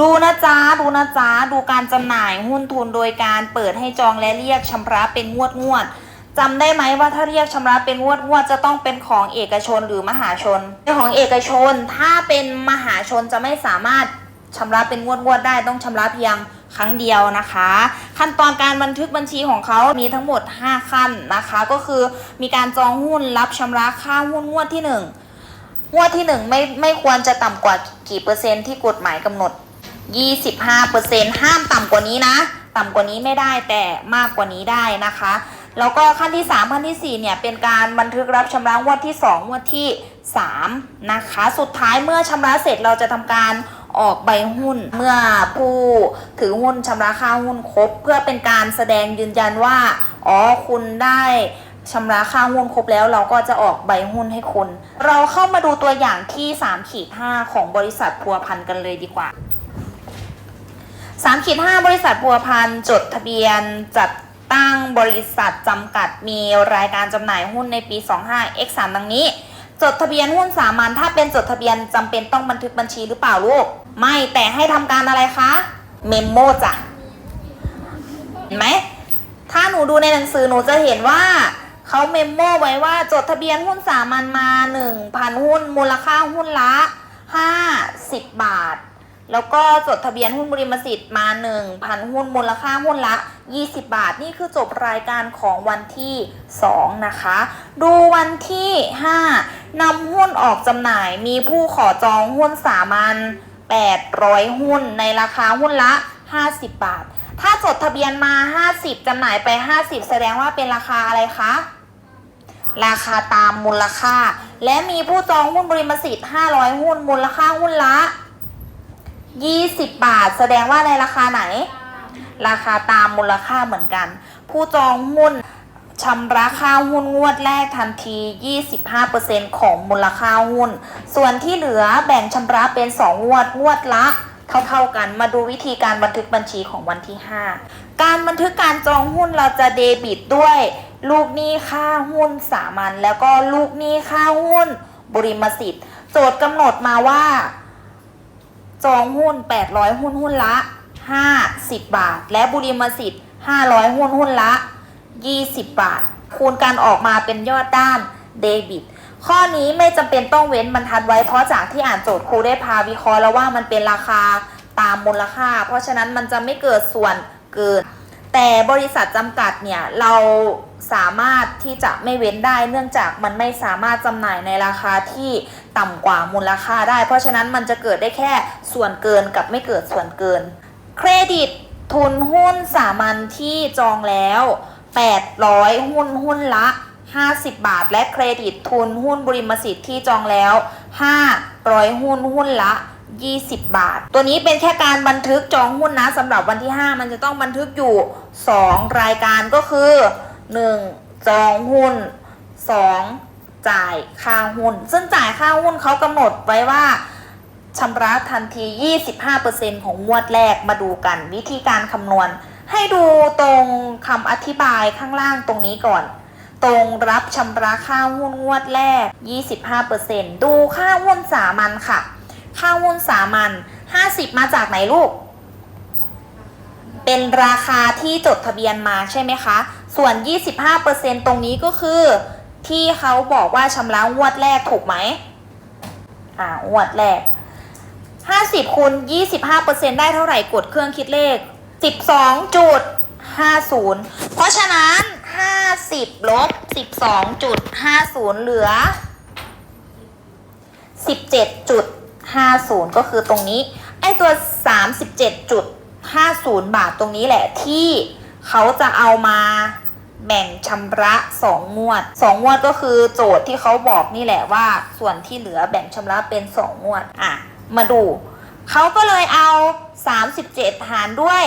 ดูนะจ๊ะดูนะจ๊ะดูการจำหน่ายหุ้นทุนโดยการเปิดให้จองและเรียกชำระเป็นงวดงวดจำได้ไหมว่าถ้าเรียกชำระเป็นงวดงวดจะต้องเป็นของเอกชนหรือมหาชนเป็นของเอกชนถ้าเป็นมหาชนจะไม่สามารถชำระเป็นงวดงวดได้ต้องชำระเพียงครั้งเดียวนะคะ ขั้นตอนการบันทึกบัญชีของเขามีทั้งหมด 5 ขั้นนะคะ ก็คือมีการจองหุ้นรับชำระค่าหุ้นงวดที่ 1 งวดที่ 1 ไม่ไม่ควรจะต่ำกว่ากี่เปอร์เซ็นต์ที่กฎหมายกำหนด 25%ห้ามต่ำกว่านี้นะ ต่ำกว่านี้ไม่ได้แต่มากกว่านี้ได้นะคะ แล้วก็ขั้นที่ 3 ขั้นทีสี่ 4 เนี่ยเป็นการบันทึกรับชำระงวดที่ 2 งวดที่ 3 นะคะ สุดท้ายเมื่อชำระเสร็จเราจะทำการออกใบหุ้นเมื่อผู้ถือหุ้นชำระค่าหุ้นครบ เพื่อเป็นการแสดงยืนยันว่า อ๋อคุณได้ชำระค่าหุ้นครบแล้วเราก็จะออกใบหุ้นให้คุณ เราเข้ามาดูตัวอย่างที่3ขีด5ของบริษัทพัวพันกันเลยดีกว่า 3ขีด5บริษัทบัวพันจดทะเบียนจัดตั้งบริษัทจำกัดมีรายการจำหน่ายหุ้นในปี 25 x 3ดังนี้ จดทะเบียนหุ้นสามัญถ้าเป็นจดทะเบียนจำเป็นต้องบันทึกบัญชีหรือเปล่าลูก ไม่แต่ให้ทำการอะไรคะ เมมโมจ้ะเห็นไหมถ้าหนูดูในหนังสือหนูจะเห็นว่าเขาเมมโมไว้ว่าจดทะเบียนหุ้นสามัญมา 1,000 หุ้น มูลค่าหุ้นละ 50 บาท แล้วก็จดทะเบียนหุ้นบริมสิทธิ์มา 1,000 หุ้นมูลค่าหุ้นละ 20 บาท นี่คือจบรายการของวันที่ 2 นะคะ ดูวันที่ 5นำหุ้นออกจำหน่ายมีผู้ขอจองหุ้นสามัญ800 หุ้นในราคาหุ้นละ 50 บาท ถ้าจดทะเบียนมา 50จำหน่ายไป 50 แสดงว่าเป็นราคาอะไรคะราคาตามมูลค่า และมีผู้จองหุ้นบริมสิทธิ์ 500 หุ้นมูลค่าหุ้นละ 20 บาท แสดงว่าในราคาไหน ราคาตามมูลค่าเหมือนกัน ผู้จองหุ้นชำระค่าหุ้นงวดแรกทันที 25%ของมูลค่าหุ้น ส่วนที่เหลือแบ่งชำระเป็น 2 งวดงวดละ เท่าๆกัน มาดูวิธีการบันทึกบัญชีของวันที่ 5 การบันทึกการจองหุ้นเราจะเดบิตด้วย ลูกหนี้ค่าหุ้นสามัญแล้วก็ลูกหนี้ค่าหุ้น บริมสิทธิ์ โจทย์กำหนดมาว่า จองหุ้น 800 หุ้นหุ้นละ 50 บาท และบุริมสิทธิ์ 500 หุ้นหุ้นละ 20 บาท คูณกันออกมาเป็นยอดด้านเดบิต ข้อนี้ไม่จำเป็นต้องเว้นบรรทัดไว้เพราะจากที่อ่านโจทย์ครูได้พาวิเคราะห์แล้วว่ามันเป็นราคาตามมูลค่า เพราะฉะนั้นมันจะไม่เกิดส่วนเกิน แต่บริษัทจำกัดเนี่ยเราสามารถที่จะไม่เว้นได้ เนื่องจากมันไม่สามารถจำหน่ายในราคาที่ต่ำกว่ามูลค่าได้ เพราะฉะนั้นมันจะเกิดได้แค่ส่วนเกินกับไม่เกิดส่วนเกิน เครดิตทุนหุ้นสามัญที่จองแล้ว 800 หุ้นหุ้นละ 50 บาท และเครดิตทุนหุ้นบริมสิทธิ์ที่จองแล้ว 500 หุ้นหุ้นละ 20 บาท ตัวนี้เป็นแค่การบันทึกจองหุ้นนะสำหรับวันที่ 5 มันจะต้องบันทึกอยู่ 2 รายการก็คือ 1. จองหุ้น 2. จ่ายค่าหุ้น ซึ่งจ่ายค่าหุ้นเขากำหนดไว้ว่าชำระทันที 25%ของงวดแรกมาดูกันวิธีการคำนวณ ให้ดูตรงคำอธิบายข้างล่างตรงนี้ก่อน ตรงรับชำระค่าหุ้นงวดแรก 25%ดูค่าหุ้นสามัญค่ะ ค่าหุ้นสามัญ50 มาจากไหนลูก เป็นราคาที่จดทะเบียนมาใช่ไหมคะ ส่วน 25%ตรงนี้ก็คือ ที่เขาบอกว่าชำระงวดแรกถูกไหม อ่างวดแรก 50คูณ25%ได้เท่าไหร่กดเครื่องคิดเลข 12.50 เพราะฉะนั้น 50ลบ12.50 เหลือ 17.50 50 ก็คือตรงนี้ ไอตัว 37.50 บาทตรงนี้แหละที่เขาจะเอามาแบ่งชำระ2งวด2งวดก็คือโจทย์ที่เขาบอกนี่แหละว่า ส่วนที่เหลือแบ่งชำระเป็น2งวด อะ มาดู เขาก็เลยเอา 37 หารด้วย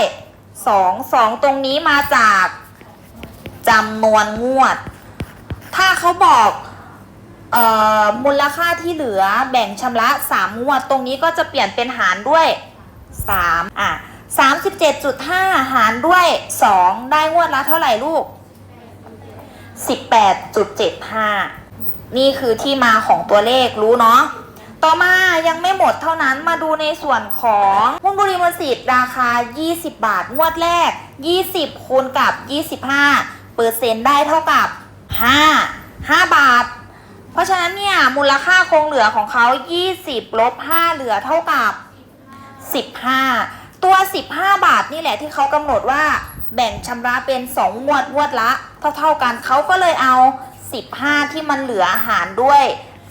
2 2 ตรงนี้มาจากจำนวนงวด ถ้าเขาบอก มูลค่าที่เหลือแบ่งชำระ3งวด ตรงนี้ก็จะเปลี่ยนเป็นหารด้วย3อะ37.5 หารด้วย 2 ได้งวดละเท่าไหร่ลูก 18.75 นี่คือที่มาของตัวเลขรู้เนาะต่อมายังไม่หมดเท่านั้นมาดูในส่วนของหุ้นบริมสิทธิ์ราคา 20 บาท งวดแรก 20 คูณกับ 25 เปอร์เซ็นต์ได้เท่ากับ 5 5 บาท ราะฉะนั้นเนี่ยมูลค่าคงเหลือของเขา 20ลบ5เหลือเท่ากับ 15 ตัว 15 บาทนี่แหละที่เขากำหนดว่าแบ่งชำระเป็น 2 งวดงวดละ เท่าๆกันเขาก็เลยเอา 15 ที่มันเหลือหารด้วย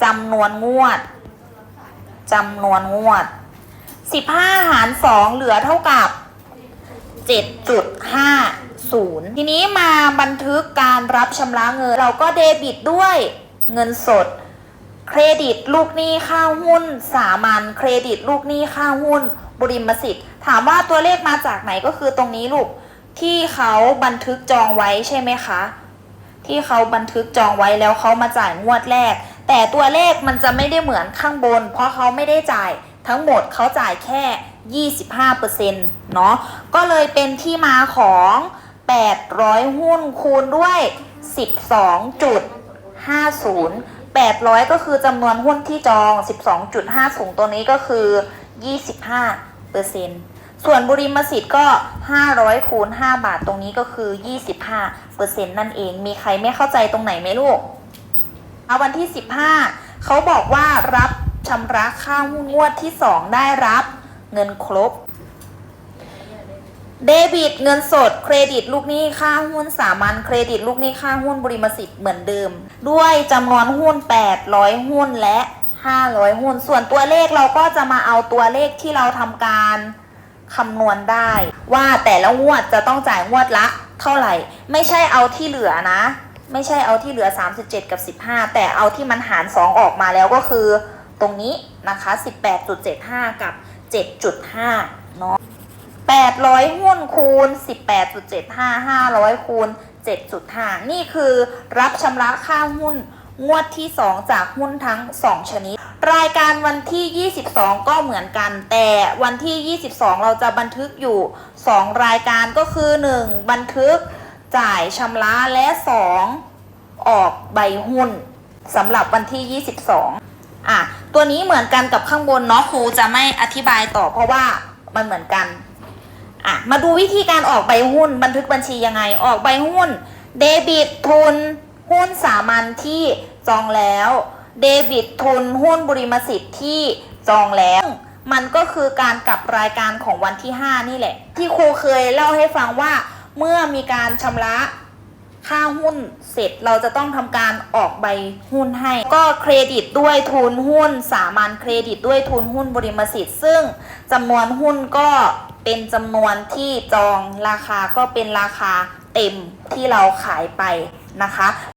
จำนวนงวดจำนวนงวด 15 หาร 2 เหลือเท่ากับ 7.50 ทีนี้มาบันทึกการรับชำระเงิน เราก็เดบิตด้วย เงินสด เครดิตลูกหนี้ค่าหุ้น สามัญเครดิตลูกหนี้ค่าหุ้น บริมสิทธิ์ ถามว่าตัวเลขมาจากไหนก็คือตรงนี้ลูกที่เขาบันทึกจองไว้ใช่ไหมคะ ที่เขาบันทึกจองไว้แล้วเขามาจ่ายงวดแรก แต่ตัวเลขมันจะไม่ได้เหมือนข้างบน เพราะเขาไม่ได้จ่ายทั้งหมดเขาจ่ายแค่ 25%เนาะก็เลยเป็นที่มาของ 800 หุ้นคูณด้วย 12 จุด 12.50 800 ก็คือจำนวนหุ้นที่จอง 12.50 ตัวนี้ก็คือ 25เปอร์เซ็นต์ส่วนบุริมสิทธิ์ก็ 500คูณ5บาทตรงนี้ก็คือ 25เปอร์เซ็นต์นั่นเอง มีใครไม่เข้าใจตรงไหนไหมลูกเอาวันที่ 15 เขาบอกว่ารับชำระค่าหุ้นงวดที่ 2 ได้รับเงินครบ เดบิตเงินสดเครดิตลูกหนี้ค่าหุ้นสามัญเครดิตลูกหนี้ค่าหุ้นบริมสิทธิ์เหมือนเดิม ด้วยจำนวนหุ้น 800 หุ้นและ 500 หุ้น ส่วนตัวเลขเราก็จะมาเอาตัวเลขที่เราทำการคำนวณได้ ว่าแต่ละงวดจะต้องจ่ายงวดละ เท่าไหร่ ไม่ใช่เอาที่เหลือนะ ไม่ใช่เอาที่เหลือ 37 กับ 15 แต่เอาที่มันหาร 2 ออกมาแล้วก็คือ ตรงนี้นะคะ 18.75 กับ 7.5 เนาะ 800 หุ้นคูณ 18.75 500 คูณ 7.5 นี่คือรับชำระค่าหุ้นงวดที่ 2 จากหุ้นทั้ง 2 ชนิด รายการวันที่ 22 ก็เหมือนกัน แต่วันที่ 22 เราจะบันทึกอยู่ 2 รายการก็คือ 1. บันทึกจ่ายชำระและ 2. ออกใบหุ้นสำหรับวันที่ 22 อะ ตัวนี้เหมือนกันกับข้างบนเนาะครูจะไม่อธิบายต่อเพราะว่ามันเหมือนกัน อะมาดูวิธีการออกใบหุ้นบันทึกบัญชียังไง ออกใบหุ้น เดบิตทุน หุ้นสามัญที่จองแล้ว เดบิตทุนหุ้นบริมสิทธิ์ที่จองแล้ว มันก็คือการกลับรายการของวันที่ 5 นี่แหละ ที่ครูเคยเล่าให้ฟังว่าเมื่อมีการชำระค่าหุ้นเสร็จเราจะต้องทำการออกใบหุ้นให้ ก็เครดิตด้วยทุนหุ้น สามัญเครดิตด้วยทุนหุ้นบริมสิทธิ์ ซึ่งจำนวนหุ้นก็ เป็นจำนวนที่จองราคาก็เป็นราคาเต็มที่เราขายไปนะคะ